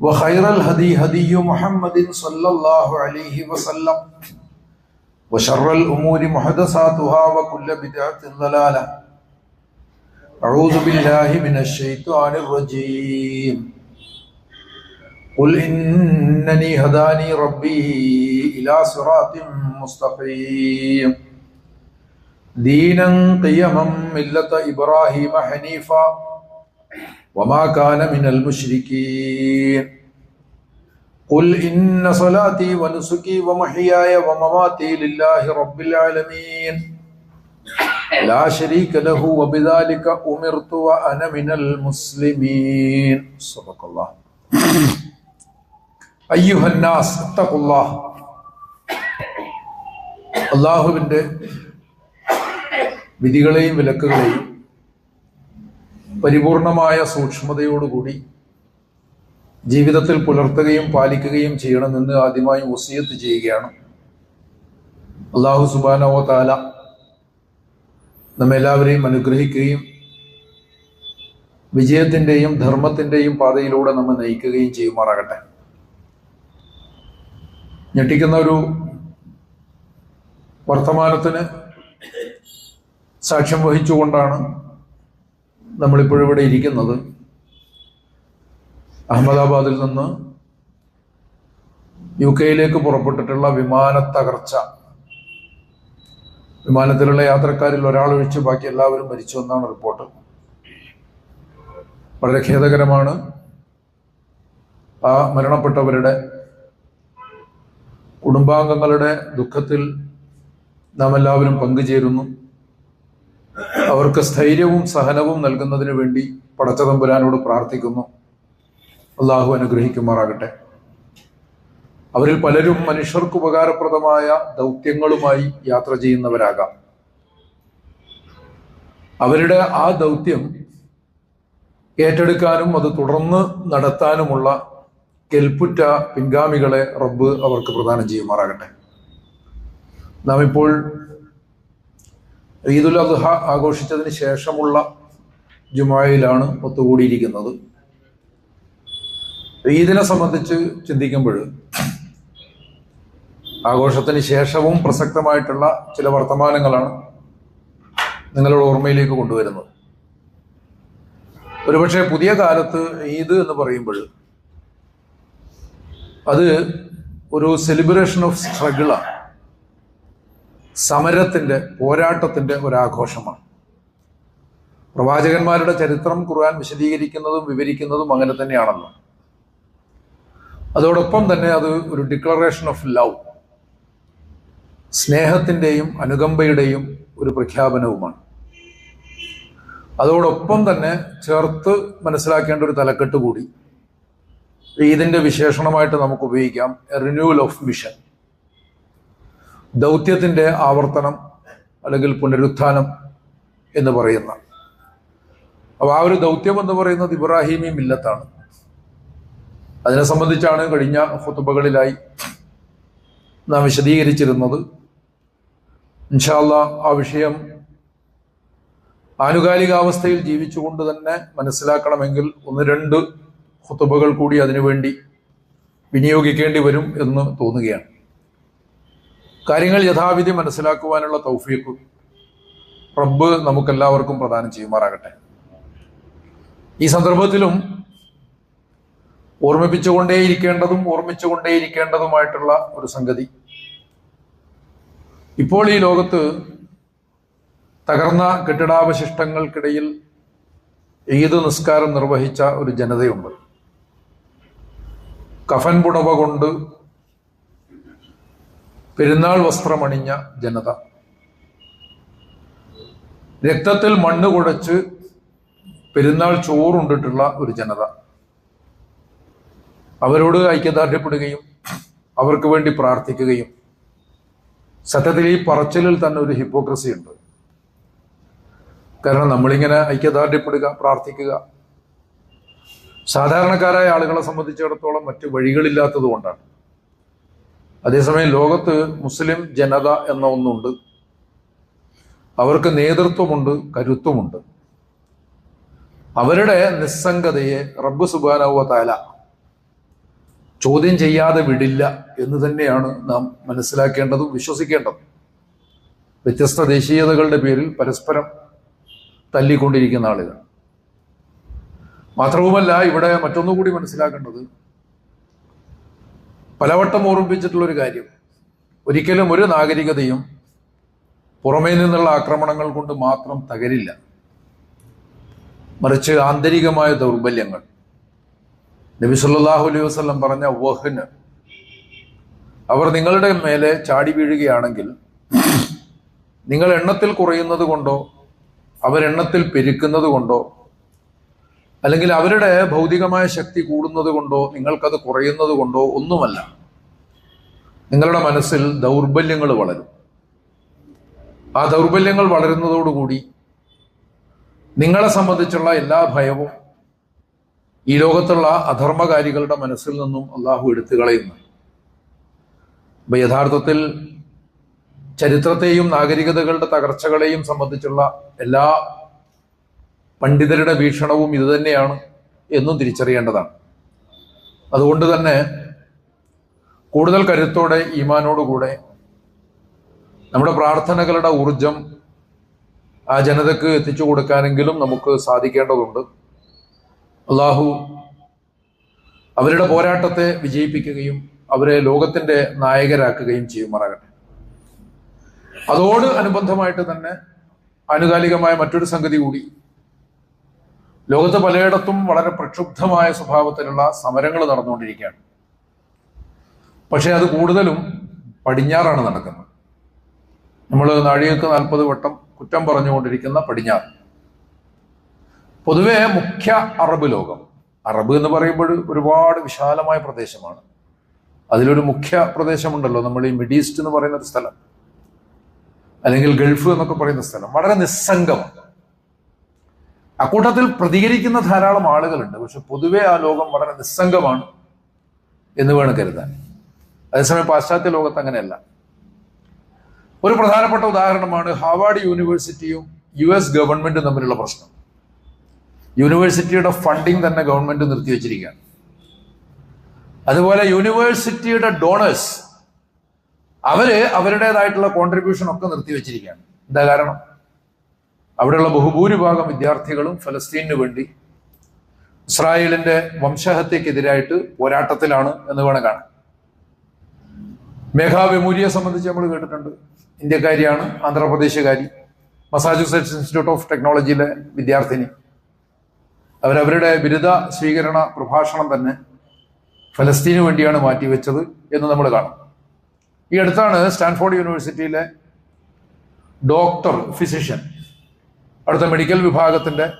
وخير الهدي هدي محمد صلى الله عليه وسلم وشر الأمور محدثاتها وكل بدعة ضلالة أعوذ بالله من الشيطان الرجيم قل إنني هداني ربي إلى صراط مستقيم دينا قيما ملة إبراهيم حنيفا وما كان من المشركين قل إن صلاتي ونسكي ومحياي ومماتي لله رب العالمين لا شريك له وبذلك أمرت وأنا من المسلمين صدق الله أيها الناس اتقوا الله അള്ളാഹുവിൻ്റെ വിധികളെയും വിലക്കുകളെയും പരിപൂർണമായ സൂക്ഷ്മതയോടുകൂടി ജീവിതത്തിൽ പുലർത്തുകയും പാലിക്കുകയും ചെയ്യണമെന്ന് ആദ്യമായി വസിയത്ത് ചെയ്യുകയാണ്. അള്ളാഹു സുബാനോ താല നമ്മെല്ലാവരെയും അനുഗ്രഹിക്കുകയും വിജയത്തിന്റെയും ധർമ്മത്തിന്റെയും പാതയിലൂടെ നമ്മെ നയിക്കുകയും ചെയ്യുമാറാകട്ടെ. ഞെട്ടിക്കുന്ന ഒരു വർത്തമാനത്തിന് സാക്ഷ്യം വഹിച്ചുകൊണ്ടാണ് നമ്മളിപ്പോഴും ഇവിടെ ഇരിക്കുന്നത് അഹമ്മദാബാദിൽ നിന്ന് യു കെയിലേക്ക് പുറപ്പെട്ടിട്ടുള്ള വിമാന തകർച്ച വിമാനത്തിലുള്ള യാത്രക്കാരിൽ ഒരാൾ ഒഴിച്ച് ബാക്കി എല്ലാവരും മരിച്ചു എന്നാണ് റിപ്പോർട്ട്. വളരെ ഖേദകരമാണ് ആ മരണപ്പെട്ടവരുടെ കുടുംബാംഗങ്ങളുടെ ദുഃഖത്തിൽ നാം എല്ലാവരും പങ്കുചേരുന്നു. അവർക്ക് സ്ഥൈര്യവും സഹനവും നൽകുന്നതിന് വേണ്ടി പടച്ചതമ്പുരാനോട് പ്രാർത്ഥിക്കുന്നു. അള്ളാഹു അനുഗ്രഹിക്കുമാറാകട്ടെ. അവരിൽ പലരും മനുഷ്യർക്ക് ഉപകാരപ്രദമായ ദൗത്യങ്ങളുമായി യാത്ര ചെയ്യുന്നവരാകാം. അവരുടെ ആ ദൗത്യം ഏറ്റെടുക്കാനും അത് തുടർന്ന് നടത്താനുമുള്ള കെൽപ്പുറ്റ പിൻഗാമികളെ റബ്ബ് അവർക്ക് പ്രദാനം ചെയ്യുമാറാകട്ടെ. നാം ഇപ്പോൾ ഈദുൽ അദ്ഹ ആഘോഷിച്ചതിന് ശേഷമുള്ള ജുമായിലാണ് ഒത്തുകൂടിയിരിക്കുന്നത്. ഈദിനെ സംബന്ധിച്ച് ചിന്തിക്കുമ്പോൾ ആഘോഷത്തിന് ശേഷവും പ്രസക്തമായിട്ടുള്ള ചില വർത്തമാനങ്ങളാണ് നിങ്ങളുടെ ഓർമ്മയിലേക്ക് കൊണ്ടുവരുന്നത്. ഒരുപക്ഷെ പുതിയ കാലത്ത് ഈദ് എന്ന് പറയുമ്പോൾ അത് ഒരു സെലിബ്രേഷൻ ഓഫ് സ്ട്രഗിളാണ് സമരത്തിന്റെ പോരാട്ടത്തിന്റെ ഒരാഘോഷമാണ്. പ്രവാചകന്മാരുടെ ചരിത്രം ഖുർആൻ വിശദീകരിക്കുന്നതും വിവരിക്കുന്നതും അങ്ങനെ തന്നെയാണല്ലോ. അതോടൊപ്പം തന്നെ അത് ഒരു ഡിക്ലറേഷൻ ഓഫ് ലവ് സ്നേഹത്തിന്റെയും അനുകമ്പയുടെയും ഒരു പ്രഖ്യാപനവുമാണ്. അതോടൊപ്പം തന്നെ ചേർത്ത് മനസ്സിലാക്കേണ്ട ഒരു തലക്കെട്ട് കൂടി ഇതിന്റെ വിശേഷണമായിട്ട് നമുക്ക് ഉപയോഗിക്കാം റിന്യൂവൽ ഓഫ് മിഷൻ ദൗത്യത്തിന്റെ ആവർത്തനം അല്ലെങ്കിൽ പുനരുത്ഥാനം എന്ന് പറയുന്ന. അപ്പോൾ ആ ഒരു ദൗത്യം എന്ന് പറയുന്നത് ഇബ്രാഹിമി മില്ലത്താണ്. അതിനെ സംബന്ധിച്ചാണ് കഴിഞ്ഞ ഫുത്തുബകളിലായി നാം വിശദീകരിച്ചിരുന്നത്. ഇൻഷാല്ല ആ വിഷയം ആനുകാലികാവസ്ഥയിൽ ജീവിച്ചുകൊണ്ട് തന്നെ മനസ്സിലാക്കണമെങ്കിൽ ഒന്ന് രണ്ട് ഹുത്തുബകൾ കൂടി അതിനുവേണ്ടി വിനിയോഗിക്കേണ്ടി വരും എന്ന് തോന്നുകയാണ്. കാര്യങ്ങൾ യഥാവിധി മനസ്സിലാക്കുവാനുള്ള തൗഫീഖ് റബ്ബ് നമുക്കെല്ലാവർക്കും പ്രദാനം ചെയ്യുമാറാകട്ടെ. ഈ സന്ദർഭത്തിലും ഓർമ്മിപ്പിച്ചുകൊണ്ടേയിരിക്കേണ്ടതും ഓർമ്മിച്ചുകൊണ്ടേയിരിക്കേണ്ടതുമായിട്ടുള്ള ഒരു സംഗതി. ഇപ്പോൾ ഈ ലോകത്ത് തകർന്ന കെട്ടിടാവശിഷ്ടങ്ങൾക്കിടയിൽ ഈദ് നിസ്കാരം നിർവഹിച്ച ഒരു ജനതയുണ്ട്? കഫൻ പുടവ കൊണ്ട് പെരുന്നാൾ വസ്ത്രമണിഞ്ഞ ജനത. രക്തത്തിൽ മണ്ണ് കുഴച്ച് പെരുന്നാൾ ചോറുണ്ടിട്ടുള്ള ഒരു ജനത. അവരോട് ഐക്യദാർഢ്യപ്പെടുകയും അവർക്ക് വേണ്ടി പ്രാർത്ഥിക്കുകയും സത്യത്തിൽ ഈ പറച്ചിലിൽ തന്നെ ഒരു ഹിപ്പോക്രസി ഉണ്ട്. കാരണം നമ്മളിങ്ങനെ ഐക്യദാർഢ്യപ്പെടുക പ്രാർത്ഥിക്കുക. സാധാരണക്കാരായ ആളുകളെ സംബന്ധിച്ചിടത്തോളം മറ്റു വഴികളില്ലാത്തത് കൊണ്ടാണ്. അതേസമയം ലോകത്ത് മുസ്ലിം ജനത എന്ന ഒന്നുണ്ട്. അവർക്ക് നേതൃത്വമുണ്ട് കരുത്തുമുണ്ട്. അവരുടെ നിസ്സംഗതയെ റബ്ബ് സുബാനവ താല ചോദ്യം ചെയ്യാതെ വിടില്ല എന്ന് തന്നെയാണ് നാം മനസ്സിലാക്കേണ്ടതും വിശ്വസിക്കേണ്ടതും. വ്യത്യസ്ത ദേശീയതകളുടെ പേരിൽ പരസ്പരം തല്ലിക്കൊണ്ടിരിക്കുന്ന ആളുകൾ. മാത്രവുമല്ല ഇവിടെ മറ്റൊന്നുകൂടി മനസ്സിലാക്കേണ്ടത് പലവട്ടം ഓർമ്മിപ്പിച്ചിട്ടുള്ള ഒരു കാര്യം. ഒരിക്കലും ഒരു നാഗരികതയും പുറമേ നിന്നുള്ള ആക്രമണങ്ങൾ കൊണ്ട് മാത്രം തകരില്ല. മറിച്ച് ആന്തരികമായ ദൗർബല്യങ്ങൾ. നബി സല്ലാഹു അലൈഹി വസ്ലം പറഞ്ഞ വഹന്. അവർ നിങ്ങളുടെ മേലെ ചാടി വീഴുകയാണെങ്കിൽ നിങ്ങൾ എണ്ണത്തിൽ കുറയുന്നത് കൊണ്ടോ അവരെണ്ണത്തിൽ പെരുക്കുന്നത് കൊണ്ടോ അല്ലെങ്കിൽ അവരുടെ ഭൗതികമായ ശക്തി കൂടുന്നത് കൊണ്ടോ നിങ്ങൾക്കത് കുറയുന്നത് കൊണ്ടോ ഒന്നുമല്ല. നിങ്ങളുടെ മനസ്സിൽ ദൗർബല്യങ്ങൾ വളരും. ആ ദൗർബല്യങ്ങൾ വളരുന്നതോടുകൂടി നിങ്ങളെ സംബന്ധിച്ചുള്ള എല്ലാ ഭയവും ഈ ലോകത്തുള്ള അധർമ്മകാരികളുടെ മനസ്സിൽ നിന്നും അള്ളാഹു എടുത്തു കളയുന്നു അപ്പൊ യഥാർത്ഥത്തിൽ ചരിത്രത്തെയും നാഗരികതകളുടെ തകർച്ചകളെയും സംബന്ധിച്ചുള്ള എല്ലാ പണ്ഡിതരുടെ വീക്ഷണവും ഇതുതന്നെയാണ് എന്നും തിരിച്ചറിയേണ്ടതാണ്. അതുകൊണ്ട് തന്നെ കൂടുതൽ കരുത്തോടെ ഈമാനോടുകൂടെ നമ്മുടെ പ്രാർത്ഥനകളുടെ ഊർജം ആ ജനതക്ക് എത്തിച്ചു കൊടുക്കാനെങ്കിലും നമുക്ക് സാധിക്കേണ്ടതുണ്ട്. അള്ളാഹു അവരുടെ പോരാട്ടത്തെ വിജയിപ്പിക്കുകയും അവരെ ലോകത്തിന്റെ നായകരാക്കുകയും ചെയ്യുമാറാകട്ടെ. അതോട് അനുബന്ധമായിട്ട് തന്നെ ആനുകാലികമായ മറ്റൊരു സംഗതി കൂടി ലോകത്ത് പലയിടത്തും വളരെ പ്രക്ഷുബ്ധമായ സ്വഭാവത്തിലുള്ള സമരങ്ങൾ നടന്നുകൊണ്ടിരിക്കുകയാണ്. പക്ഷേ അത് കൂടുതലും പടിഞ്ഞാറാണ് നടക്കുന്നത്. നമ്മൾ നാഴികക്ക് നാൽപ്പത് വട്ടം കുറ്റം പറഞ്ഞുകൊണ്ടിരിക്കുന്ന പടിഞ്ഞാറ്. പൊതുവെ മുഖ്യ അറബ് ലോകം. അറബ് എന്ന് പറയുമ്പോൾ ഒരുപാട് വിശാലമായ പ്രദേശമാണ്. അതിലൊരു മുഖ്യ പ്രദേശമുണ്ടല്ലോ നമ്മൾ ഈ മിഡീസ്റ്റ് എന്ന് പറയുന്ന ഒരു സ്ഥലം. അല്ലെങ്കിൽ ഗൾഫ് എന്നൊക്കെ പറയുന്ന സ്ഥലം. വളരെ നിസ്സംഗമാണ്. അക്കൂട്ടത്തിൽ പ്രതികരിക്കുന്ന ധാരാളം ആളുകളുണ്ട്. പക്ഷെ പൊതുവെ ആ ലോകം വളരെ നിസ്സംഗമാണ് എന്ന് വേണം കരുതാൻ. അതേസമയം പാശ്ചാത്യ ലോകത്ത് അങ്ങനെയല്ല. ഒരു പ്രധാനപ്പെട്ട ഉദാഹരണമാണ് ഹാവാർഡ് യൂണിവേഴ്സിറ്റിയും യു എസ് ഗവൺമെന്റും തമ്മിലുള്ള പ്രശ്നം. യൂണിവേഴ്സിറ്റിയുടെ ഫണ്ടിങ് തന്നെ ഗവൺമെന്റ് നിർത്തിവെച്ചിരിക്കുകയാണ്. അതുപോലെ യൂണിവേഴ്സിറ്റിയുടെ ഡോണേഴ്സ് അവർ അവരുടേതായിട്ടുള്ള കോൺട്രിബ്യൂഷൻ ഒക്കെ നിർത്തിവെച്ചിരിക്കുകയാണ്. എന്താ കാരണം? അവിടെയുള്ള ബഹുഭൂരിഭാഗം വിദ്യാർത്ഥികളും ഫലസ്തീനു വേണ്ടി ഇസ്രായേലിന്റെ വംശഹത്യക്കെതിരായിട്ട് പോരാട്ടത്തിലാണ് എന്ന് വേണം കാണാൻ. മേഘാ വെമൂരിയെ സംബന്ധിച്ച് നമ്മൾ കേട്ടിട്ടുണ്ട്. ഇന്ത്യക്കാരിയാണ് ആന്ധ്രാപ്രദേശുകാരി മസാച്യുസെറ്റ്സ് ഇൻസ്റ്റിറ്റ്യൂട്ട് ഓഫ് ടെക്നോളജിയിലെ വിദ്യാർത്ഥിനി. അവരവരുടെ ബിരുദ സ്വീകരണ പ്രഭാഷണം തന്നെ ഫലസ്തീനു വേണ്ടിയാണ് മാറ്റിവെച്ചത് എന്ന് നമ്മൾ കാണും. ഈ അടുത്താണ് സ്റ്റാൻഫോർഡ് യൂണിവേഴ്സിറ്റിയിലെ ഡോക്ടർ ഫിസിഷ്യൻ. അവിടുത്തെ മെഡിക്കൽ വിഭാഗത്തിന്റെ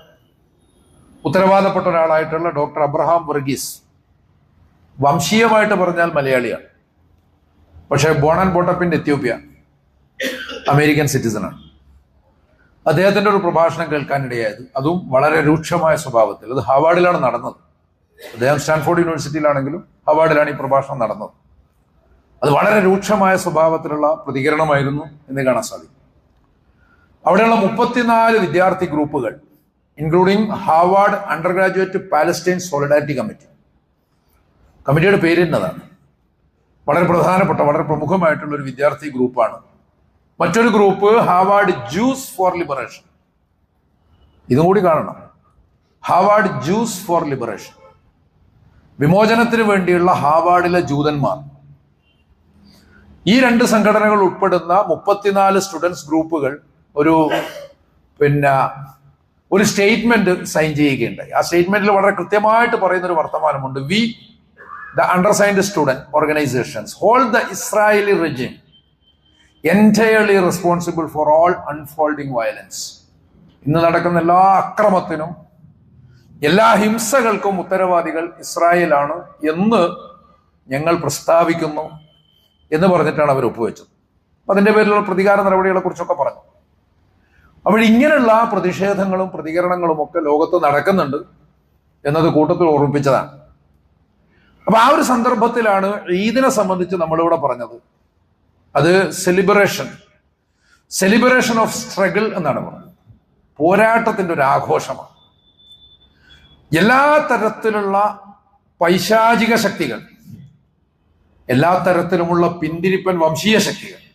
ഉത്തരവാദപ്പെട്ട ഒരാളായിട്ടുള്ള ഡോക്ടർ അബ്രഹാം വർഗീസ് വംശീയമായിട്ട് പറഞ്ഞാൽ മലയാളിയാണ്. പക്ഷേ born and brought up Ethiopia American സിറ്റിസണാണ്. അദ്ദേഹത്തിന്റെ ഒരു പ്രഭാഷണം കേൾക്കാനിടയായത് അതും വളരെ രൂക്ഷമായ സ്വഭാവത്തിൽ. അത് ഹവാർഡിലാണ് നടന്നത്. അദ്ദേഹം സ്റ്റാൻഫോർഡ് യൂണിവേഴ്സിറ്റിയിലാണെങ്കിലും ഹവാർഡിലാണ് ഈ പ്രഭാഷണം നടന്നത്. അത് വളരെ രൂക്ഷമായ സ്വഭാവത്തിലുള്ള പ്രതികരണമായിരുന്നു എന്ന് കാണാൻ സാധിക്കും. അവിടെയുള്ള മുപ്പത്തിനാല് വിദ്യാർത്ഥി ഗ്രൂപ്പുകൾ including Harvard undergraduate Palestine solidarity committee. കമ്മിറ്റിയുടെ പേര് എന്നതാണ് വളരെ പ്രധാനപ്പെട്ട വളരെ പ്രമുഖമായിട്ടുള്ള ഒരു വിദ്യാർത്ഥി ഗ്രൂപ്പാണ്. മറ്റൊരു group Harvard Jews for liberation ഇതും കൂടി കാണണം. ഹാവാർഡ് ജ്യൂസ് ഫോർ ലിബറേഷൻ വിമോചനത്തിന് വേണ്ടിയുള്ള ഹാവാർഡിലെ ജൂതന്മാർ. ഈ രണ്ട് സംഘടനകൾ ഉൾപ്പെടുന്ന മുപ്പത്തിനാല് സ്റ്റുഡൻസ് ഗ്രൂപ്പുകൾ ഒരു പിന്നെ ഒരു സ്റ്റേറ്റ്മെന്റ് സൈൻ ചെയ്യുകയുണ്ടായി. ആ സ്റ്റേറ്റ്മെന്റിൽ വളരെ കൃത്യമായിട്ട് പറയുന്ന ഒരു വർത്തമാനമുണ്ട്. We the undersigned student organisations hold the Israeli regime entirely responsible for all unfolding violence ഇന്ന് നടക്കുന്ന എല്ലാ അക്രമത്തിനും എല്ലാ ഹിംസകൾക്കും ഉത്തരവാദികൾ ഇസ്രായേലാണ് എന്ന് ഞങ്ങൾ പ്രസ്താവിക്കുന്നു എന്ന് പറഞ്ഞിട്ടാണ് അവർ ഒപ്പുവെച്ചത്. അതിന്റെ പേരിലുള്ള പ്രതികാര നടപടികളെ കുറിച്ചൊക്കെ പറഞ്ഞു. അപ്പോൾ ഇങ്ങനെയുള്ള പ്രതിഷേധങ്ങളും പ്രതികരണങ്ങളും ഒക്കെ ലോകത്ത് നടക്കുന്നുണ്ട് എന്നത് കൂട്ടത്തിൽ ഓർമ്മിപ്പിച്ചതാണ്. അപ്പൊ ആ ഒരു സന്ദർഭത്തിലാണ് ഈദിനെ സംബന്ധിച്ച് നമ്മളിവിടെ പറഞ്ഞത്. അത് സെലിബ്രേഷൻ സെലിബ്രേഷൻ ഓഫ് സ്ട്രഗിൾ എന്നാണ് പറഞ്ഞത്. പോരാട്ടത്തിന്റെ ഒരു ആഘോഷമാണ്. എല്ലാ തരത്തിലുള്ള പൈശാചിക ശക്തികൾ എല്ലാ തരത്തിലുമുള്ള പിന്തിരിപ്പൻ വംശീയ ശക്തികൾ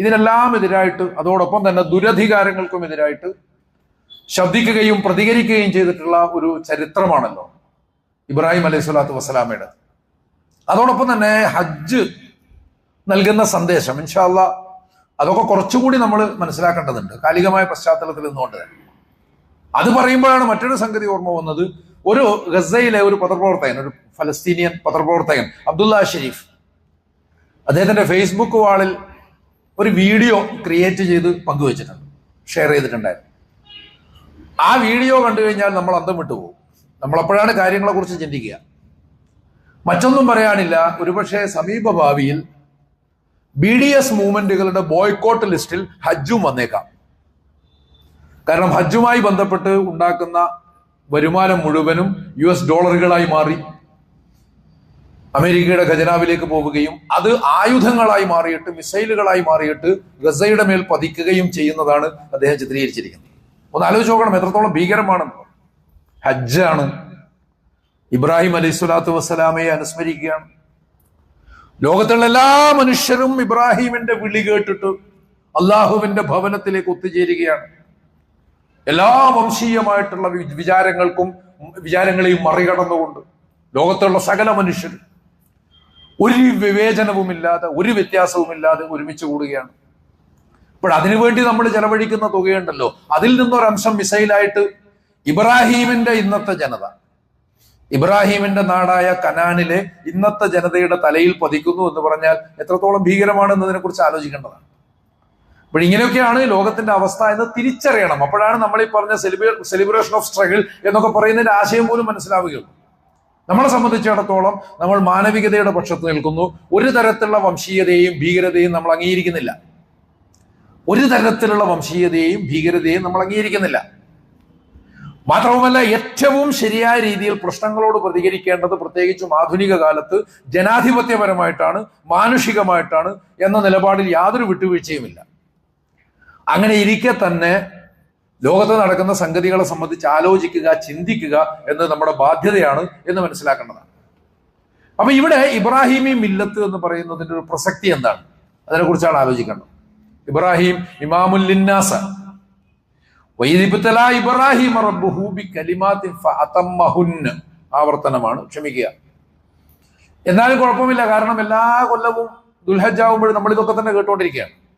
ഇതിനെല്ലാം എതിരായിട്ട് അതോടൊപ്പം തന്നെ ദുരധികാരങ്ങൾക്കും എതിരായിട്ട് ശബ്ദിക്കുകയും പ്രതികരിക്കുകയും ചെയ്തിട്ടുള്ള ഒരു ചരിത്രമാണല്ലോ ഇബ്രാഹിം അലൈഹി സ്വലാത്തു വസ്സലാമയുടെ. അതോടൊപ്പം തന്നെ ഹജ്ജ് നൽകുന്ന സന്ദേശം ഇൻഷാല്ല അതൊക്കെ കുറച്ചുകൂടി നമ്മൾ മനസ്സിലാക്കേണ്ടതുണ്ട്. കാലികമായ പശ്ചാത്തലത്തിൽ നിന്നുകൊണ്ട് തന്നെ. അത് പറയുമ്പോഴാണ് മറ്റൊരു സംഗതി ഓർമ്മ വന്നത്. ഒരു ഗസയിലെ ഒരു പത്രപ്രവർത്തകൻ ഒരു ഫലസ്തീനിയൻ പത്രപ്രവർത്തകൻ അബ്ദുല്ല ഷെരീഫ് അദ്ദേഹത്തിന്റെ ഫേസ്ബുക്ക് വാളിൽ ഒരു വീഡിയോ ക്രിയേറ്റ് ചെയ്ത് പങ്കുവച്ചിട്ടുണ്ട്. ഷെയർ ചെയ്തിട്ടുണ്ടായിരുന്നു. ആ വീഡിയോ കണ്ടു കഴിഞ്ഞാൽ നമ്മൾ അന്തം വിട്ടുപോകും നമ്മളപ്പോഴാണ് കാര്യങ്ങളെ കുറിച്ച് ചിന്തിക്കുക. മറ്റൊന്നും പറയാനില്ല. ഒരുപക്ഷെ സമീപ ഭാവിയിൽ ബി ഡി എസ് മൂവ്മെന്റുകളുടെ ബോയ്ക്കോട്ട് ലിസ്റ്റിൽ ഹജ്ജും വന്നേക്കാം. കാരണം ഹജ്ജുമായി ബന്ധപ്പെട്ട് ഉണ്ടാക്കുന്ന വരുമാനം മുഴുവനും യു എസ് ഡോളറുകളായി മാറി. അമേരിക്കയുടെ ഖജനാവിലേക്ക് പോവുകയും അത് ആയുധങ്ങളായി മാറിയിട്ട് മിസൈലുകളായി മാറിയിട്ട് ഗസയുടെ മേൽ പതിക്കുകയും ചെയ്യുന്നതാണ് അദ്ദേഹം ചിത്രീകരിച്ചിരിക്കുന്നത്. ഒന്ന് ആലോചിച്ച് നോക്കണം എത്രത്തോളം ഭീകരമാണെന്ന്. ഹജ്ജാണ്. ഇബ്രാഹിം അലൈഹി സ്വലാത്തു വസ്സലാമയെ അനുസ്മരിക്കുകയാണ്. ലോകത്തുള്ള എല്ലാ മനുഷ്യരും ഇബ്രാഹിമിന്റെ വിളി കേട്ടിട്ട് അള്ളാഹുവിന്റെ ഭവനത്തിലേക്ക് ഒത്തുചേരുകയാണ്. എല്ലാ വംശീയമായിട്ടുള്ള വിചാരങ്ങൾക്കും വിചാരങ്ങളെയും മറികടന്നുകൊണ്ട് ലോകത്തുള്ള സകല മനുഷ്യരും ഒരു വിവേചനവുമില്ലാതെ ഒരു വ്യത്യാസവുമില്ലാതെ ഒരുമിച്ച് കൂടുകയാണ്. അപ്പോൾ അതിനുവേണ്ടി നമ്മൾ ചെലവഴിക്കുന്ന തുകയുണ്ടല്ലോ. അതിൽ നിന്നൊരംശം മിസൈലായിട്ട് ഇബ്രാഹീമിന്റെ ഇന്നത്തെ ജനത ഇബ്രാഹീമിന്റെ നാടായ കനാനിലെ ഇന്നത്തെ ജനതയുടെ തലയിൽ പതിക്കുന്നു എന്ന് പറഞ്ഞാൽ എത്രത്തോളം ഭീകരമാണ് എന്നതിനെ കുറിച്ച് ആലോചിക്കേണ്ടതാണ്. അപ്പോൾ ഇങ്ങനെയൊക്കെയാണ് ലോകത്തിന്റെ അവസ്ഥ എന്ന് തിരിച്ചറിയണം. അപ്പോഴാണ് നമ്മൾ ഈ പറഞ്ഞ സെലിബ്രേഷൻ ഓഫ് സ്ട്രഗിൾ എന്നൊക്കെ പറയുന്നതിന്റെ ആശയം പോലും മനസ്സിലാവുകയുള്ളൂ. നമ്മളെ സംബന്ധിച്ചിടത്തോളം നമ്മൾ മാനവികതയുടെ പക്ഷത്ത് നിൽക്കുന്നു. ഒരു തരത്തിലുള്ള വംശീയതയും ഭീകരതയും നമ്മൾ അംഗീകരിക്കുന്നില്ല. ഒരു തരത്തിലുള്ള വംശീയതയും ഭീകരതയും നമ്മൾ അംഗീകരിക്കുന്നില്ല. മാത്രവുമല്ല ഏറ്റവും ശരിയായ രീതിയിൽ പ്രശ്നങ്ങളോട് പ്രതികരിക്കേണ്ടത് പ്രത്യേകിച്ചും ആധുനിക കാലത്ത് ജനാധിപത്യപരമായിട്ടാണ് മാനുഷികമായിട്ടാണ് എന്ന നിലപാടിൽ യാതൊരു വിട്ടുവീഴ്ചയുമില്ല. അങ്ങനെ ഇരിക്കെ തന്നെ ലോകത്ത് നടക്കുന്ന സംഗതികളെ സംബന്ധിച്ച് ആലോചിക്കുക ചിന്തിക്കുക എന്നത് നമ്മുടെ ബാധ്യതയാണ് എന്ന് മനസ്സിലാക്കേണ്ടതാണ്. അപ്പൊ ഇവിടെ ഇബ്രാഹിമി മില്ലത്ത് എന്ന് പറയുന്നതിന്റെ ഒരു പ്രസക്തി എന്താണ്? അതിനെക്കുറിച്ചാണ് ആലോചിക്കേണ്ടത്. ഇബ്രാഹിം ഇമാമുല്ലിന്നാസ വൈദിബത്തല ഇബ്രാഹിം ആവർത്തനമാണ്. ക്ഷമിക്കുക. എന്നാലും കുഴപ്പമില്ല. കാരണം എല്ലാ കൊല്ലവും ദുൽഹജ്ജാവുമ്പോഴും നമ്മൾ ഇതൊക്കെ തന്നെ കേട്ടുകൊണ്ടിരിക്കുകയാണ്.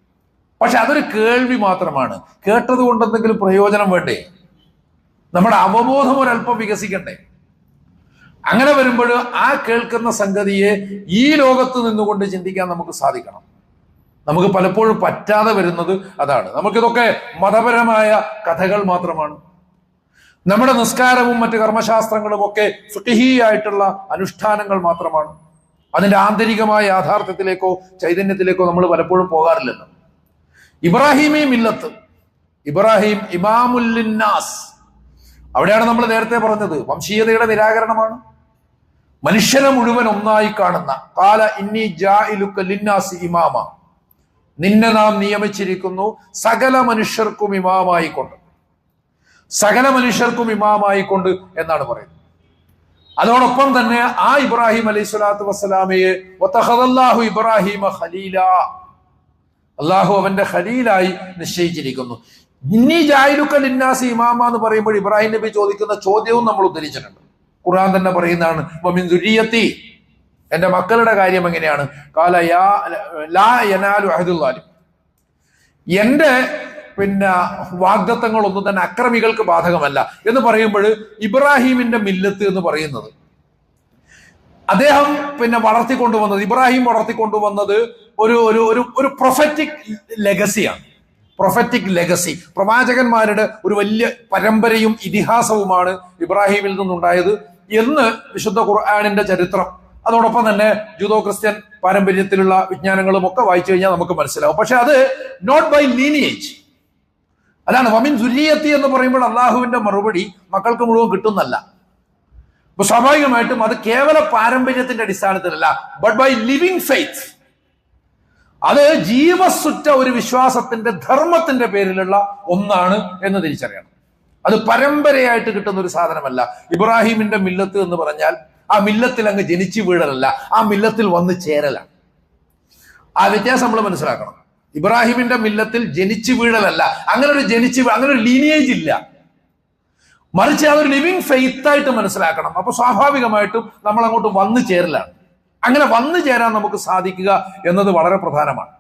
പക്ഷെ അതൊരു കേൾവി മാത്രമാണ്. കേട്ടത് കൊണ്ട് എന്തെങ്കിലും പ്രയോജനം വേണ്ടേ? നമ്മുടെ അവബോധം ഒരല്പം വികസിക്കണ്ടേ? അങ്ങനെ വരുമ്പോൾ ആ കേൾക്കുന്ന സംഗതിയെ ഈ ലോകത്ത് നിന്നുകൊണ്ട് ചിന്തിക്കാൻ നമുക്ക് സാധിക്കണം. നമുക്ക് പലപ്പോഴും പറ്റാതെ വരുന്നത് അതാണ്. നമുക്കിതൊക്കെ മതപരമായ കഥകൾ മാത്രമാണ്. നമ്മുടെ നിസ്കാരവും മറ്റ് കർമ്മശാസ്ത്രങ്ങളും ഒക്കെ സുഖിഹിയായിട്ടുള്ള അനുഷ്ഠാനങ്ങൾ മാത്രമാണ്. അതിന്റെ ആന്തരികമായ യാഥാർത്ഥ്യത്തിലേക്കോ ചൈതന്യത്തിലേക്കോ നമ്മൾ പലപ്പോഴും പോകാറില്ലല്ലോ. ഇബ്രാഹിമി മില്ലത്ത്. ഇബ്രാഹിം ഇമാമുല്ലിന്നാസ് അവിടെയാണ് നമ്മൾ നേരത്തെ പറഞ്ഞത്. വംശീയതയുടെ നിരാകരണമാണ്. മനുഷ്യനെ മുഴുവൻ ഒന്നായി കാണുന്ന. കാല ഇന്നി ലിന്നാസി ഇമാമ. നിന്നെ നാം നിയമിച്ചിരിക്കുന്നു സകല മനുഷ്യർക്കും ഇമാമായി കൊണ്ട് സകല മനുഷ്യർക്കും ഇമാമായി കൊണ്ട് എന്നാണ് പറയുന്നത്. അതോടൊപ്പം തന്നെ ആ ഇബ്രാഹിം അലൈഹി സ്വലാത്തു വസ്സലാമയെ ഇബ്രാഹിമ ഖലീല. അള്ളാഹു അവന്റെ ഖലീലായി നിശ്ചയിച്ചിരിക്കുന്നു. ഇന്നി ജായിലുക്കൽ ഇന്നാസ് ഇമാമ എന്ന് പറയുമ്പോൾ ഇബ്രാഹിം നബി ചോദിക്കുന്ന ചോദ്യവും നമ്മൾ ഉദ്ധരിച്ചിട്ടുണ്ട്. ഖുർആൻ തന്നെ പറയുന്നതാണ് വമിൻ ദുരിയത്തി. എന്റെ മക്കളുടെ കാര്യം എങ്ങനെയാണ്? കാല യാ ലാ യനാലു അഹദുല്ലാലും എന്റെ പിന്നെ വാഗ്ദത്തങ്ങളൊന്നും തന്നെ അക്രമികൾക്ക് ബാധകമല്ല എന്ന് പറയുമ്പോൾ ഇബ്രാഹിമിന്റെ മില്ലത്ത് എന്ന് പറയുന്നത് അദ്ദേഹം പിന്നെ വളർത്തിക്കൊണ്ടുവന്നത് ഇബ്രാഹിം വളർത്തിക്കൊണ്ടുവന്നത് ഒരു ഒരു ഒരു ഒരു പ്രൊഫറ്റിക് ലെഗസിയാണ് പ്രൊഫറ്റിക് ലെഗസി പ്രവാചകന്മാരുടെ ഒരു വലിയ പരമ്പരയും ഇതിഹാസവുമാണ് ഇബ്രാഹിമിൽ നിന്നുണ്ടായത് എന്ന് വിശുദ്ധ ഖുർആാനിന്റെ ചരിത്രം. അതോടൊപ്പം തന്നെ ജൂതോ ക്രിസ്ത്യൻ പാരമ്പര്യത്തിലുള്ള വിജ്ഞാനങ്ങളും ഒക്കെ വായിച്ചു കഴിഞ്ഞാൽ നമുക്ക് മനസ്സിലാവും. പക്ഷെ അത് നോട്ട് ബൈ ലീനിയേജ് അതാണ് വമിൻ ദുരിയത്തി എന്ന് പറയുമ്പോൾ അള്ളാഹുവിന്റെ മറുപടി മക്കൾക്ക് മുഴുവൻ കിട്ടുന്നല്ല അപ്പൊ സ്വാഭാവികമായിട്ടും അത് കേവല പാരമ്പര്യത്തിന്റെ അടിസ്ഥാനത്തിലല്ല ബട്ട് ബൈ ലിവിങ് ഫെയ്ത്ത് അത് ജീവസുറ്റ ഒരു വിശ്വാസത്തിന്റെ ധർമ്മത്തിന്റെ പേരിലുള്ള ഒന്നാണ് എന്ന് തിരിച്ചറിയണം. അത് പരമ്പരയായിട്ട് കിട്ടുന്ന ഒരു സാധനമല്ല. ഇബ്രാഹിമിന്റെ മില്ലത്ത് എന്ന് പറഞ്ഞാൽ ആ മില്ലത്തിൽ അങ്ങ് ജനിച്ചു വീഴലല്ല ആ മില്ലത്തിൽ വന്ന് ചേരലാണ്. ആ വ്യത്യാസം നമ്മൾ മനസ്സിലാക്കണം. ഇബ്രാഹിമിന്റെ മില്ലത്തിൽ ജനിച്ചു വീഴലല്ല. അങ്ങനെ ഒരു ജനിച്ച് അങ്ങനെ ഒരു ലീനിയേജ് ഇല്ല. മറിച്ച് അതൊരു ലിവിങ് ഫെയ്ത്ത് ആയിട്ട് മനസ്സിലാക്കണം. അപ്പൊ സ്വാഭാവികമായിട്ടും നമ്മൾ അങ്ങോട്ട് വന്നു ചേരലാണ് അങ്ങനെ വന്നു ചേരാൻ നമുക്ക് സാധിക്കുക എന്നത് വളരെ പ്രധാനമാണ്.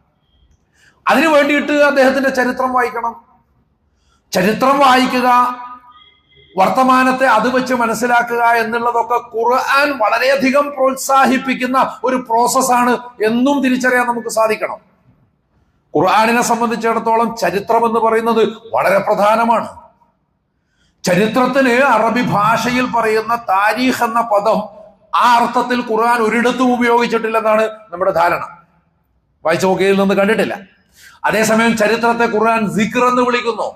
അതിനു വേണ്ടിയിട്ട് അദ്ദേഹത്തിന്റെ ചരിത്രം വായിക്കണം. ചരിത്രം വായിക്കുക വർത്തമാനത്തെ അത് വെച്ച് മനസ്സിലാക്കുക എന്നുള്ളതൊക്കെ ഖുർആൻ വളരെയധികം പ്രോത്സാഹിപ്പിക്കുന്ന ഒരു പ്രോസസ്സാണ് എന്നും തിരിച്ചറിയാൻ നമുക്ക് സാധിക്കണം. ഖുർആാനിനെ സംബന്ധിച്ചിടത്തോളം ചരിത്രം എന്ന് പറയുന്നത് വളരെ പ്രധാനമാണ്. ചരിത്രത്തിന് അറബി ഭാഷയിൽ പറയുന്ന താരീഖ് എന്ന പദം ആ അർത്ഥത്തിൽ ഖുർആൻ ഒരിടത്തും ഉപയോഗിച്ചിട്ടില്ലെന്നാണ് നമ്മുടെ ധാരണ. വായിച്ചു നോക്കിയതിൽ നിന്ന് കണ്ടിട്ടില്ല. അതേസമയം ചരിത്രത്തെ ഖുർആൻ സിഖർ എന്ന് വിളിക്കുന്നു.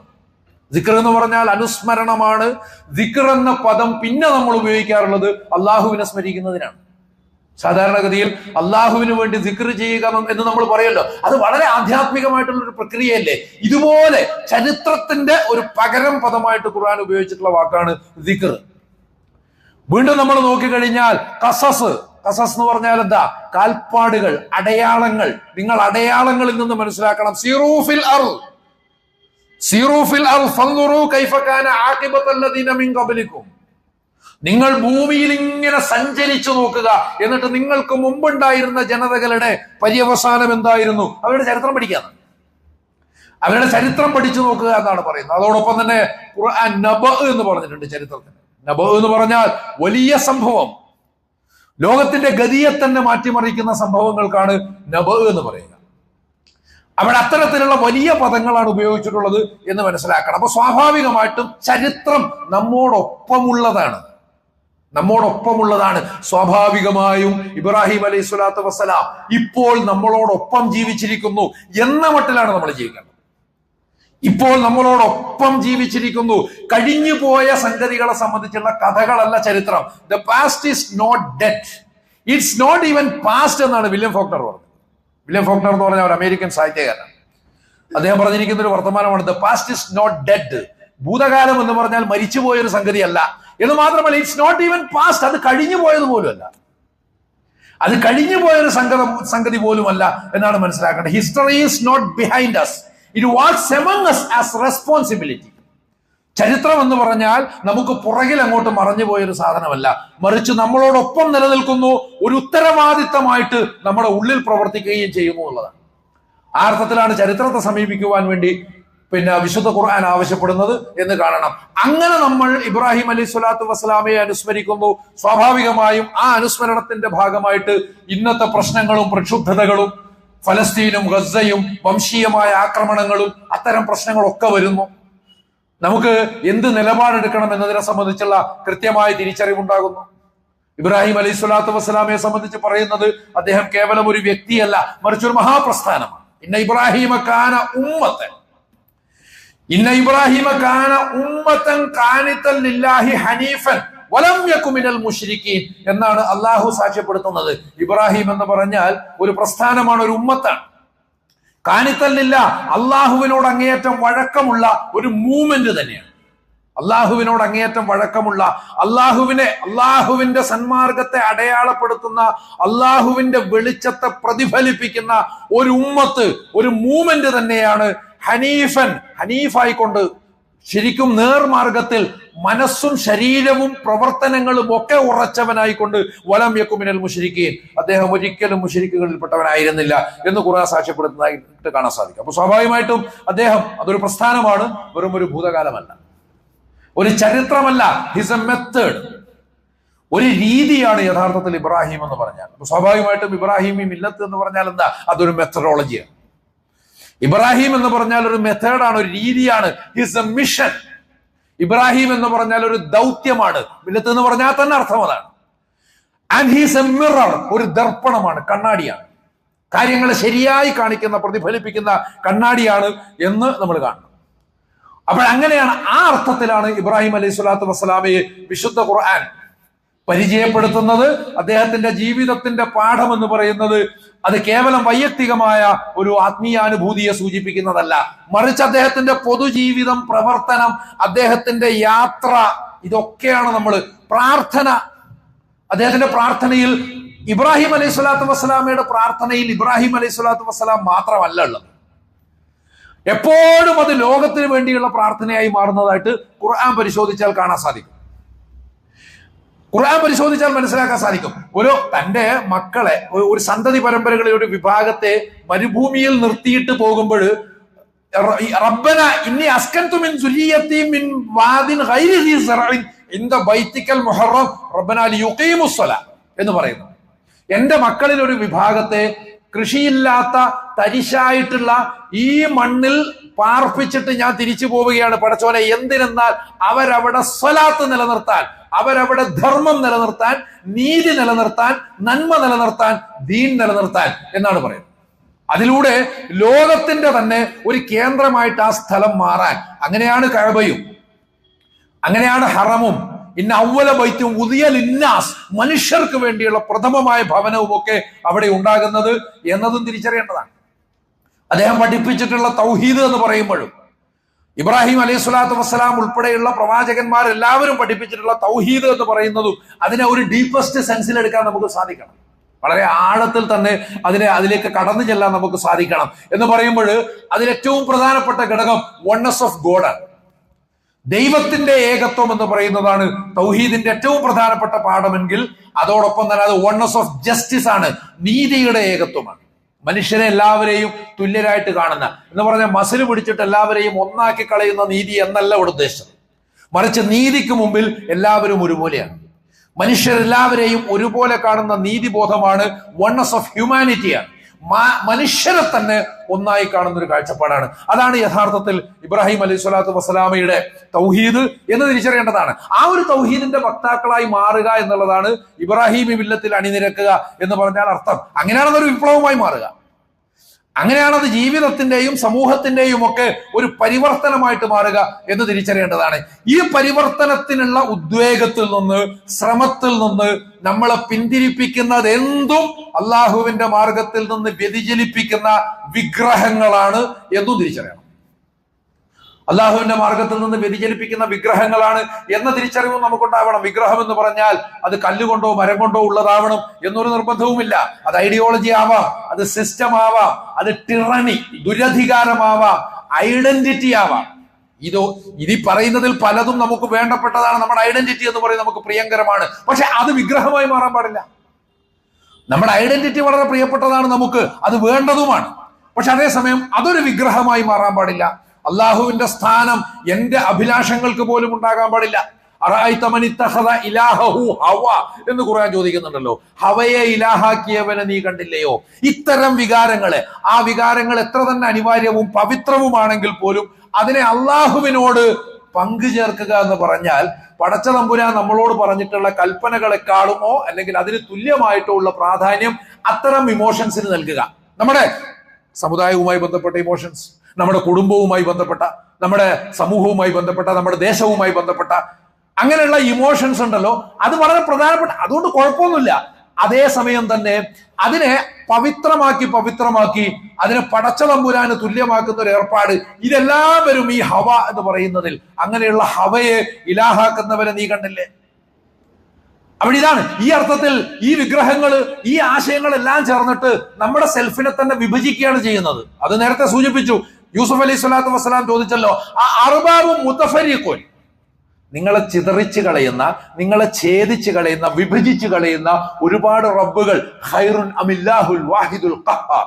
സിഖർ എന്ന് പറഞ്ഞാൽ അനുസ്മരണമാണ്. സിഖർ എന്ന പദം പിന്നെ നമ്മൾ ഉപയോഗിക്കാറുള്ളത് അള്ളാഹുവിനെ സ്മരിക്കുന്നതിനാണ്. സാധാരണഗതിയിൽ അള്ളാഹുവിന് വേണ്ടി ദിക്ർ ചെയ്യുക എന്ന് നമ്മൾ പറയല്ലോ അത് വളരെ ആധ്യാത്മികമായിട്ടുള്ള ഒരു പ്രക്രിയയല്ലേ? ഇതുപോലെ ചരിത്രത്തിന്റെ ഒരു പകരം പദമായിട്ട് ഖുർആൻ ഉപയോഗിച്ചിട്ടുള്ള വാക്കാണ് ദിക്ർ. വീണ്ടും നമ്മൾ നോക്കിക്കഴിഞ്ഞാൽ കസസ് കസസ് എന്ന് പറഞ്ഞാൽ എന്താ? കാൽപ്പാടുകൾ അടയാളങ്ങൾ. നിങ്ങൾ അടയാളങ്ങളിൽ നിന്ന് മനസ്സിലാക്കണം. സീറൂഫിൽ അർ സീറൂഫിൽ അർ ഫൻദുറു കൈഫ കാന ആഖിബത്തല്ലദീന മിൻ ഖബലിക്കും. നിങ്ങൾ ഭൂമിയിൽ ഇങ്ങനെ സഞ്ചരിച്ചു നോക്കുക എന്നിട്ട് നിങ്ങൾക്ക് മുമ്പുണ്ടായിരുന്ന ജനതകളുടെ പര്യവസാനം എന്തായിരുന്നു? അവരുടെ ചരിത്രം പഠിക്കാന്ന്. അവരുടെ ചരിത്രം പഠിച്ചു നോക്കുക എന്നാണ് പറയുന്നത്. അതോടൊപ്പം തന്നെ ഖുർആൻ നബ എന്ന് പറഞ്ഞിട്ടുണ്ട് ചരിത്രത്തിന് നബ എന്ന് പറഞ്ഞാൽ വലിയ സംഭവം. ലോകത്തിന്റെ ഗതിയെ തന്നെ മാറ്റിമറിക്കുന്ന സംഭവങ്ങൾക്കാണ് നബ എന്ന് പറയുക. അവിടെ അത്തരത്തിലുള്ള വലിയ പദങ്ങളാണ് ഉപയോഗിച്ചിട്ടുള്ളത് എന്ന് മനസ്സിലാക്കണം. അപ്പൊ സ്വാഭാവികമായിട്ടും ചരിത്രം നമ്മോടൊപ്പമുള്ളതാണ്. നമ്മോടൊപ്പമുള്ളതാണ്. സ്വാഭാവികമായും ഇബ്രാഹിം അലൈഹി സ്വലാത്തു വസ്സലാം ഇപ്പോൾ നമ്മളോടൊപ്പം ജീവിച്ചിരിക്കുന്നു എന്ന മട്ടിലാണ് നമ്മൾ ജീവിക്കുന്നത് ഇപ്പോൾ നമ്മളോടൊപ്പം ജീവിച്ചിരിക്കുന്നു. കഴിഞ്ഞു പോയ സംഗതികളെ സംബന്ധിച്ചുള്ള കഥകളല്ല ചരിത്രം. The past is not dead it's not even past എന്നാണ് വില്യം ഫോക്ടർ പറഞ്ഞത്. വില്യം ഫോക്ടർ എന്ന് പറഞ്ഞ ഒരു അമേരിക്കൻ സാഹിത്യകാരൻ. അദ്ദേഹം പറഞ്ഞിരിക്കുന്ന ഒരു വർത്തമാനമാണ് the past is not dead ഭൂതകാലം എന്ന് പറഞ്ഞാൽ മരിച്ചുപോയ ഒരു സംഗതിയല്ല. എന്ന് മാത്രമല്ല ഇറ്റ്സ് നോട്ട് ഈവൻ പാസ്റ്റ് അത് കഴിഞ്ഞു പോയത് പോലുമല്ല. അത് കഴിഞ്ഞു പോയൊരു സംഗത സംഗതി പോലുമല്ല എന്നാണ് മനസ്സിലാക്കേണ്ടത്. History is not behind us it what's among us as responsibility ചരിത്രം എന്ന് പറഞ്ഞാൽ നമുക്ക് പുറകിൽ അങ്ങോട്ട് മറഞ്ഞു പോയൊരു സാധനമല്ല. മറിച്ച് നമ്മളോടൊപ്പം നിലനിൽക്കുന്നു ഒരു ഉത്തരവാദിത്തമായിട്ട് നമ്മുടെ ഉള്ളിൽ പ്രവർത്തിക്കുകയും ചെയ്യുന്നു എന്നുള്ളതാണ്. ആ അർത്ഥത്തിലാണ് ചരിത്രത്തെ സമീപിക്കുവാൻ വേണ്ടി പിന്നെ വിശുദ്ധ ഖുർആൻ ആവശ്യപ്പെടുന്നത് എന്ന് കാണണം. അങ്ങനെ നമ്മൾ ഇബ്രാഹിം അലി സ്വലാത്തു വസ്സലാമയെ അനുസ്മരിക്കുന്നു സ്വാഭാവികമായും ആ അനുസ്മരണത്തിന്റെ ഭാഗമായിട്ട് ഇന്നത്തെ പ്രശ്നങ്ങളും പ്രക്ഷുബ്ധതകളും ഫലസ്തീനും ഗസയും വംശീയമായ ആക്രമണങ്ങളും അത്തരം പ്രശ്നങ്ങളൊക്കെ വരുന്നു. നമുക്ക് എന്ത് നിലപാടെടുക്കണം എന്നതിനെ സംബന്ധിച്ചുള്ള കൃത്യമായ തിരിച്ചറിവുണ്ടാകുന്നു. ഇബ്രാഹിം അലൈഹി സ്വലാത്തു വസ്സലാമയെ സംബന്ധിച്ച് പറയുന്നത് അദ്ദേഹം കേവലം ഒരു വ്യക്തിയല്ല മറിച്ചൊരു മഹാപ്രസ്ഥാനമാണ്. പിന്നെ ഇബ്രാഹിമ കാന ഉമ്മത്തൻ. ഇന്ന ഇബ്രാഹിമ കാന ഉമ്മത്തൻ കാനിത്തൻ ലില്ലാഹി ഹനീഫൻ വലം യക്കുമിനൽ മുഷ്രിക്കീൻ എന്നാണ് അള്ളാഹു സാക്ഷ്യപ്പെടുത്തുന്നത്. ഇബ്രാഹിം എന്ന് പറഞ്ഞാൽ ഒരു പ്രസ്ഥാനമാണ് ഒരു ഉമ്മത്താണ്. കാണിത്തല്ലില്ല അള്ളാഹുവിനോട് അങ്ങേയറ്റം വഴക്കമുള്ള ഒരു മൂവ്മെന്റ് തന്നെയാണ്. അള്ളാഹുവിനോട് അങ്ങേയറ്റം വഴക്കമുള്ള അള്ളാഹുവിനെ അള്ളാഹുവിന്റെ സന്മാർഗത്തെ അടയാളപ്പെടുത്തുന്ന അള്ളാഹുവിന്റെ വെളിച്ചത്തെ പ്രതിഫലിപ്പിക്കുന്ന ഒരു ഉമ്മത്ത് ഒരു മൂവ്മെന്റ് തന്നെയാണ് ഹനീഫൻ ഹനീഫായിക്കൊണ്ട് ശരിക്കും നേർമാർഗത്തിൽ മനസ്സും ശരീരവും പ്രവർത്തനങ്ങളും ഒക്കെ ഉറച്ചവനായിക്കൊണ്ട് വലം യക്കുമിനൽ മുഷരിക്കുകയും അദ്ദേഹം ഒരിക്കലും മുഷരിക്കുകളിൽപ്പെട്ടവനായിരുന്നില്ല എന്ന് ഖുർആൻ സാക്ഷ്യപ്പെടുത്തുന്നതായിട്ട് കാണാൻ സാധിക്കും. അപ്പൊ സ്വാഭാവികമായിട്ടും അദ്ദേഹം അതൊരു പ്രസ്ഥാനമാണ് വെറും ഒരു ഭൂതകാലമല്ല. ഒരു ചരിത്രമല്ല ഹിസ് എ മെത്തേഡ് ഒരു രീതിയാണ് യഥാർത്ഥത്തിൽ ഇബ്രാഹിം എന്ന് പറഞ്ഞാൽ. സ്വാഭാവികമായിട്ടും ഇബ്രാഹിമി മില്ലത്ത് എന്ന് പറഞ്ഞാൽ എന്താ? അതൊരു മെത്തഡോളജിയാണ് ഇബ്രാഹിം എന്ന് പറഞ്ഞാൽ ഒരു മെത്തേഡാണ് ഒരു രീതിയാണ്. ഹിസ് എ മിഷൻ ഇബ്രാഹിം എന്ന് പറഞ്ഞാൽ ഒരു ദൗത്യമാണ്. മില്ലത്ത് എന്ന് പറഞ്ഞാൽ തന്നെ അർത്ഥം അതാണ്. ആൻഡ് ഹീസ് എ മിറർ ഒരു ദർപ്പണമാണ് കണ്ണാടിയാണ്. കാര്യങ്ങൾ ശരിയായി കാണിക്കുന്ന പ്രതിഫലിപ്പിക്കുന്ന കണ്ണാടിയാണ് എന്ന് നമ്മൾ കാണണം. അപ്പോൾ അങ്ങനെയാണ് ആ അർത്ഥത്തിലാണ് ഇബ്രാഹിം അലൈഹി സ്വലാത്തു വസ്സലാമയെ വിശുദ്ധ ഖുർആൻ പരിചയപ്പെടുത്തുന്നത് അദ്ദേഹത്തിന്റെ ജീവിതത്തിന്റെ പാഠം എന്ന് പറയുന്നത് അത് കേവലം വൈയക്തികമായ ഒരു ആത്മീയാനുഭൂതിയെ സൂചിപ്പിക്കുന്നതല്ല. മറിച്ച് അദ്ദേഹത്തിന്റെ പൊതുജീവിതം പ്രവർത്തനം അദ്ദേഹത്തിന്റെ യാത്ര ഇതൊക്കെയാണ് നമ്മൾ പ്രാർത്ഥന. അദ്ദേഹത്തിന്റെ പ്രാർത്ഥനയിൽ ഇബ്രാഹിം അലൈഹി സ്വലാത്തു വസ്സലാമയുടെ പ്രാർത്ഥനയിൽ ഇബ്രാഹിം അലൈഹി സ്വലാത്തു വസ്സലാം മാത്രമല്ല ഉള്ളത്. എപ്പോഴും അത് ലോകത്തിന് വേണ്ടിയുള്ള പ്രാർത്ഥനയായി മാറുന്നതായിട്ട് ഖുർആൻ പരിശോധിച്ചാൽ കാണാൻ സാധിക്കും. ഖുർആൻ പരിശോധിച്ചാൽ മനസ്സിലാക്കാൻ സാധിക്കും. ഒരു തന്റെ മക്കളെ ഒരു- സന്തതി പരമ്പരകളിൽ ഒരു വിഭാഗത്തെ മരുഭൂമിയിൽ നിർത്തിയിട്ട് പോകുമ്പോൾ റബ്ബന ഇന്നി അസ്കൻതു മിൻ സുരിയത്തി മിൻ വാദിൻ ഗൈരി ദീ സറഇൻ ബൈത്തിക്കൽ മുഹറം റബ്ബന ലിയുഖീമുസ്സല എന്ന് പറയുന്നു. എന്റെ മക്കളിൽ ഒരു വിഭാഗത്തെ കൃഷിയില്ലാത്ത തരിശായിട്ടുള്ള ഈ മണ്ണിൽ പാർപ്പിച്ചിട്ട് ഞാൻ തിരിച്ചു പോവുകയാണ് പടച്ചോനെ. എന്തിനെന്നാൽ അവരവിടെ സ്വലാത്ത് നിലനിർത്താൻ അവരവിടെ ധർമ്മം നിലനിർത്താൻ നീതി നിലനിർത്താൻ നന്മ നിലനിർത്താൻ ദീൻ നിലനിർത്താൻ എന്നാണ് പറയുന്നത്. അതിലൂടെ ലോകത്തിന്റെ തന്നെ ഒരു കേന്ദ്രമായിട്ട് ആ സ്ഥലം മാറാൻ. അങ്ങനെയാണ് കഴബയും അങ്ങനെയാണ് ഹറമും. ഇന്ന അവല ബൈത്തും ഉദിയൽ ഇന്നാസ് മനുഷ്യർക്ക് വേണ്ടിയുള്ള പ്രഥമമായ ഭവനവും ഒക്കെ അവിടെ ഉണ്ടാകുന്നത് എന്നതും തിരിച്ചറിയേണ്ടതാണ്. അദ്ദേഹം പഠിപ്പിച്ചിട്ടുള്ള തൗഹീദ് എന്ന് പറയുമ്പോഴും ഇബ്രാഹിം അലൈഹി സ്വലാത്തു വസ്സലാം ഉൾപ്പെടെയുള്ള പ്രവാചകന്മാരെല്ലാവരും പഠിപ്പിച്ചിട്ടുള്ള തൗഹീദ് എന്ന് പറയുന്നതും അതിനെ ഒരു ഡീപ്പസ്റ്റ് സെൻസിൽ എടുക്കാൻ നമുക്ക് സാധിക്കണം. വളരെ ആഴത്തിൽ തന്നെ അതിനെ അതിലേക്ക് കടന്നു ചെല്ലാൻ നമുക്ക് സാധിക്കണം. എന്ന് പറയുമ്പോൾ അതിലേറ്റവും പ്രധാനപ്പെട്ട ഘടകം വണ്ണസ് ഓഫ് ഗോഡ് ദൈവത്തിന്റെ ഏകത്വം എന്ന് പറയുന്നതാണ് തൗഹീദിന്റെ ഏറ്റവും പ്രധാനപ്പെട്ട പാഠമെങ്കിൽ അതോടൊപ്പം തന്നെ അത് വണ്ണസ് ഓഫ് ജസ്റ്റിസ് ആണ്. നീതിയുടെ ഏകത്വമാണ്. മനുഷ്യരെ എല്ലാവരെയും തുല്യരായിട്ട് കാണുന്ന എന്ന് പറഞ്ഞാൽ മസിൽ പിടിച്ചിട്ട് എല്ലാവരെയും ഒന്നാക്കി കളയുന്ന നീതി എന്നല്ല ഇവിടെ ഉദ്ദേശം മറിച്ച് നീതിക്ക് മുമ്പിൽ എല്ലാവരും ഒരുപോലെയാണ്. മനുഷ്യരെല്ലാവരെയും ഒരുപോലെ കാണുന്ന നീതിബോധമാണ് വണ്ണസ് ഓഫ് ഹ്യൂമാനിറ്റിയാണ് മനുഷ്യരെ തന്നെ ഒന്നായി കാണുന്ന ഒരു കാഴ്ചപ്പാടാണ്. അതാണ് യഥാർത്ഥത്തിൽ ഇബ്രാഹിം അലൈഹി സ്വലാത്തു വസ്സലാമയുടെ തൗഹീദ് എന്ന് തിരിച്ചറിയേണ്ടതാണ്. ആ ഒരു തൗഹീദിന്റെ വക്താക്കളായി മാറുക എന്നുള്ളതാണ് ഇബ്രാഹിം വില്ലത്തിൽ അണിനിരക്കുക എന്ന് പറഞ്ഞാൽ അർത്ഥം. അങ്ങനെയാണെന്നൊരു വിപ്ലവമായി മാറുക. അങ്ങനെയാണ് അത് ജീവിതത്തിന്റെയും സമൂഹത്തിന്റെയും ഒക്കെ ഒരു പരിവർത്തനമായിട്ട് മാറുക എന്ന് തിരിച്ചറിയേണ്ടതാണ്. ഈ പരിവർത്തനത്തിനുള്ള ഉദ്വേഗത്തിൽ നിന്ന് ശ്രമത്തിൽ നിന്ന് നമ്മളെ പിന്തിരിപ്പിക്കുന്നത് എന്തും അള്ളാഹുവിന്റെ മാർഗത്തിൽ നിന്ന് വ്യതിചലിപ്പിക്കുന്ന വിഗ്രഹങ്ങളാണ് എന്നും തിരിച്ചറിയണം. അള്ളാഹുവിന്റെ മാർഗത്തിൽ നിന്ന് വ്യതിചലിപ്പിക്കുന്ന വിഗ്രഹങ്ങളാണ് എന്ന തിരിച്ചറിവും നമുക്കുണ്ടാവണം. വിഗ്രഹം എന്ന് പറഞ്ഞാൽ അത് കല്ലുകൊണ്ടോ മരം കൊണ്ടോ ഉള്ളതാവണം എന്നൊരു നിർബന്ധവുമില്ല. അത് ഐഡിയോളജി ആവാം അത് സിസ്റ്റം ആവാം അത് ടിറണി ദുരധികാരമാവാം ഐഡന്റിറ്റി ആവാം. ഇതോ ഇനി പറയുന്നതിൽ പലതും നമുക്ക് വേണ്ടപ്പെട്ടതാണ്. നമ്മുടെ ഐഡന്റിറ്റി എന്ന് പറയുന്നത് നമുക്ക് പ്രിയങ്കരമാണ്. പക്ഷെ അത് വിഗ്രഹമായി മാറാൻ പാടില്ല. നമ്മുടെ ഐഡന്റിറ്റി വളരെ പ്രിയപ്പെട്ടതാണ് നമുക്ക്. അത് വേണ്ടതുമാണ്. പക്ഷെ അതേസമയം അതൊരു വിഗ്രഹമായി മാറാൻ പാടില്ല. അള്ളാഹുവിന്റെ സ്ഥാനം എന്റെ അഭിലാഷങ്ങൾക്ക് പോലും ഉണ്ടാകാൻ പാടില്ല. ഇലാഹഹു ഹവ എന്ന് ഖുർആൻ ചോദിക്കുന്നുണ്ടല്ലോ. ഹവയെ ഇലാഹാക്കിയവനെ നീ കണ്ടില്ലയോ? ഇത്തരം വികാരങ്ങളെ ആ വികാരങ്ങൾ എത്ര തന്നെ അനിവാര്യവും പവിത്രവുമാണെങ്കിൽ പോലും അതിനെ അള്ളാഹുവിനോട് പങ്കു ചേർക്കുക എന്ന് പറഞ്ഞാൽ പടച്ച തമ്പുരാൻ നമ്മളോട് പറഞ്ഞിട്ടുള്ള കൽപ്പനകളെക്കാളുമോ അല്ലെങ്കിൽ അതിന് തുല്യമായിട്ടോ ഉള്ള പ്രാധാന്യം അത്തരം ഇമോഷൻസിന് നൽകുക. നമ്മുടെ സമുദായവുമായി ബന്ധപ്പെട്ട ഇമോഷൻസ് നമ്മുടെ കുടുംബവുമായി ബന്ധപ്പെട്ട നമ്മുടെ സമൂഹവുമായി ബന്ധപ്പെട്ട നമ്മുടെ ദേശവുമായി ബന്ധപ്പെട്ട അങ്ങനെയുള്ള ഇമോഷൻസ് ഉണ്ടല്ലോ. അത് വളരെ പ്രധാനപ്പെട്ട അതുകൊണ്ട് കുഴപ്പമൊന്നുമില്ല. അതേസമയം തന്നെ അതിനെ പവിത്രമാക്കി പവിത്രമാക്കി അതിനെ പടച്ചതമ്പുരാന് തുല്യമാക്കുന്ന ഒരു ഏർപ്പാട് ഇതെല്ലാം വരും ഈ ഹവ എന്ന് പറയുന്നതിൽ അങ്ങനെയുള്ള ഹവയെ ഇലാഹാക്കുന്നവരെ നീ കണ്ടില്ലേ? അവിടെ ഇതാണ്. ഈ അർത്ഥത്തിൽ ഈ വിഗ്രഹങ്ങൾ ഈ ആശയങ്ങളെല്ലാം ചേർന്നിട്ട് നമ്മുടെ സെൽഫിനെ തന്നെ വിഭജിക്കുകയാണ് ചെയ്യുന്നത്. അത് നേരത്തെ സൂചിപ്പിച്ചു. യൂസുഫ് അലൈഹി സ്വലാത്തു വസ്സലാം ചോദിച്ചല്ലോ ആ അറുബാബും മുത്തഫരിക്കോൻ നിങ്ങളെ ചിതറിച്ച് കളയുന്ന നിങ്ങളെ ഛേദിച്ച് കളയുന്ന വിഭജിച്ച് കളയുന്ന ഒരുപാട് റബ്ബുകൾ ഖൈറുൻ അമില്ലാഹുൽ വാഹിദുൽ ഖഹാർ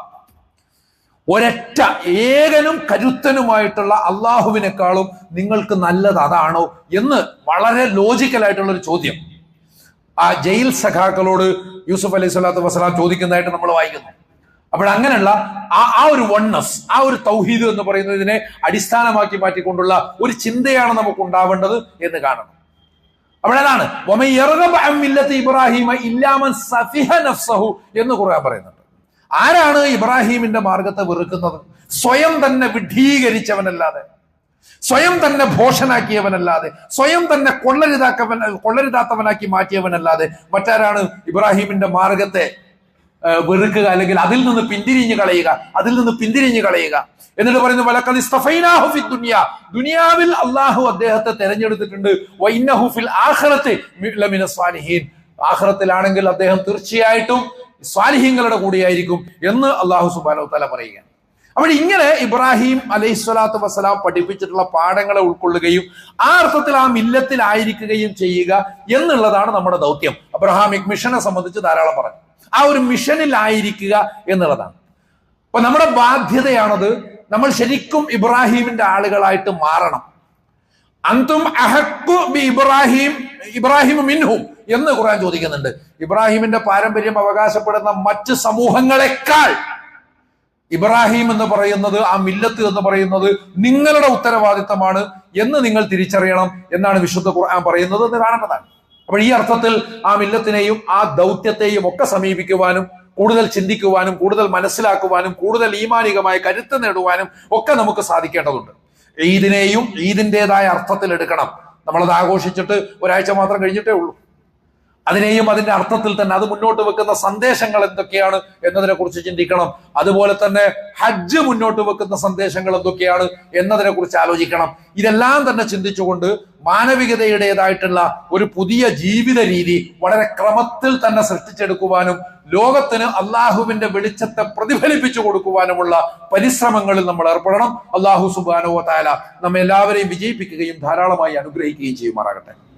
ഒരൊറ്റ ഏകനും കരുത്തനുമായിട്ടുള്ള അള്ളാഹുവിനേക്കാളും നിങ്ങൾക്ക് നല്ലത് അതാണോ എന്ന് വളരെ ലോജിക്കലായിട്ടുള്ള ഒരു ചോദ്യം. ആ ജയിൽ സഖാക്കളോട് യൂസുഫ് അലൈഹി സ്വലാത്തു വസ്സലാം ചോദിക്കുന്നതായിട്ട് നമ്മൾ വായിക്കുന്നു. അപ്പോൾ അങ്ങനെയുള്ള ആ ആ ഒരു വണ്ണസ് ആ ഒരു തൗഹീദ് എന്ന് പറയുന്നതിനെ അടിസ്ഥാനമാക്കി മാറ്റിക്കൊണ്ടുള്ള ഒരു ചിന്തയാണ് നമുക്ക് ഉണ്ടാവേണ്ടത് എന്ന് കാണണം അപ്പോഴതാണ് ഇബ്രാഹിമ ഇല്ലാമൻ സഫിഹ നഫ്സഹു എന്ന് ഖുർആൻ പറയുന്നുണ്ട്. ആരാണ് ഇബ്രാഹിമിന്റെ മാർഗത്തെ വെറുക്കുന്നത്? സ്വയം തന്നെ വിഡ്ഢീകരിച്ചവനല്ലാതെ സ്വയം തന്നെ ഭോഷനാക്കിയവനല്ലാതെ സ്വയം തന്നെ കൊള്ളരുതാക്കവൻ കൊള്ളരുതാത്തവനാക്കി മാറ്റിയവനല്ലാതെ മറ്റാരാണ് ഇബ്രാഹിമിന്റെ മാർഗത്തെ വെറുക്കുക അല്ലെങ്കിൽ അതിൽ നിന്ന് പിന്തിരിഞ്ഞു കളയുക അതിൽ നിന്ന് പിന്തിരിഞ്ഞു കളയുക എന്നിട്ട് പറയുന്നു വലക്കത് ഇസ്തഫൈനാഹു ഫി ദുനിയ. ദുനിയാവിൽ അള്ളാഹു അദ്ദേഹത്തെ തെരഞ്ഞെടുത്തിട്ടുണ്ട്. വൈന്നഹു ഫിൽ ആഖിറത്തി ലമിന സ്വാലിഹീൻ. ആഖിറത്തിലാണെങ്കിൽ അദ്ദേഹം തീർച്ചയായിട്ടും സ്വാലിഹീങ്ങളുടെ കൂടെയായിരിക്കും എന്ന് അള്ളാഹു സുബാനോ തല പറയുകയാണ്. അപ്പോൾ ഇങ്ങനെ ഇബ്രാഹിം അലൈഹി സ്വലാത്തു വസ്സലാം പഠിപ്പിച്ചിട്ടുള്ള പാഠങ്ങളെ ഉൾക്കൊള്ളുകയും ആ അർത്ഥത്തിൽ ആ മില്ലത്തിലായിരിക്കുകയും ചെയ്യുക എന്നുള്ളതാണ് നമ്മുടെ ദൗത്യം. അബ്രഹാമിക് മിഷനെ സംബന്ധിച്ച് ധാരാളം പറഞ്ഞു. ആ ഒരു മിഷനിലായിരിക്കുക എന്നുള്ളതാണ്. അപ്പൊ നമ്മുടെ ബാധ്യതയാണത് നമ്മൾ ശരിക്കും ഇബ്രാഹിമിന്റെ ആളുകളായിട്ട് മാറണം. അന്തും അഹക്കു ബി ഇബ്രാഹിം ഇബ്രാഹിം മിൻഹും എന്ന് ഖുർആൻ ചോദിക്കുന്നുണ്ട്. ഇബ്രാഹിമിന്റെ പാരമ്പര്യം അവകാശപ്പെടുന്ന മറ്റ് സമൂഹങ്ങളെക്കാൾ ഇബ്രാഹിം എന്ന് പറയുന്നത് ആ മില്ലത്ത് എന്ന് പറയുന്നത് നിങ്ങളുടെ ഉത്തരവാദിത്തമാണ് എന്ന് നിങ്ങൾ തിരിച്ചറിയണം എന്നാണ് വിശുദ്ധ ഖുർആൻ പറയുന്നത് എന്ന് കാണേണ്ടതാണ്. അപ്പോൾ ഈ അർത്ഥത്തിൽ ആ മില്ലത്തിനെയും ആ ദൗത്യത്തെയും ഒക്കെ സമീപിക്കുവാനും കൂടുതൽ ചിന്തിക്കുവാനും കൂടുതൽ മനസ്സിലാക്കുവാനും കൂടുതൽ ഈമാനികമായ കരുത്ത് നേടുവാനും ഒക്കെ നമുക്ക് സാധിക്കേണ്ടതുണ്ട്. ഈദിനെയും ഈദിന്റെതായ അർത്ഥത്തിൽ എടുക്കണം. നമ്മളത് ആഘോഷിച്ചിട്ട് ഒരാഴ്ച മാത്രം കഴിഞ്ഞിട്ടേ ഉള്ളൂ. അതിനെയും അതിന്റെ അർത്ഥത്തിൽ തന്നെ അത് മുന്നോട്ട് വെക്കുന്ന സന്ദേശങ്ങൾ എന്തൊക്കെയാണ് എന്നതിനെ കുറിച്ച് ചിന്തിക്കണം. അതുപോലെ തന്നെ ഹജ്ജ് മുന്നോട്ട് വെക്കുന്ന സന്ദേശങ്ങൾ എന്തൊക്കെയാണ് എന്നതിനെ കുറിച്ച് ആലോചിക്കണം. ഇതെല്ലാം തന്നെ ചിന്തിച്ചുകൊണ്ട് മാനവികതയുടേതായിട്ടുള്ള ഒരു പുതിയ ജീവിത രീതി വളരെ ക്രമത്തിൽ തന്നെ സൃഷ്ടിച്ചെടുക്കുവാനും ലോകത്തിന് അള്ളാഹുവിന്റെ വെളിച്ചത്തെ പ്രതിഫലിപ്പിച്ചു കൊടുക്കുവാനുമുള്ള പരിശ്രമങ്ങളിൽ നമ്മൾ ഏർപ്പെടണം. അള്ളാഹു സുബാനോ താല നമ്മെ എല്ലാവരെയും വിജയിപ്പിക്കുകയും ധാരാളമായി അനുഗ്രഹിക്കുകയും ചെയ്യുമാറാകട്ടെ.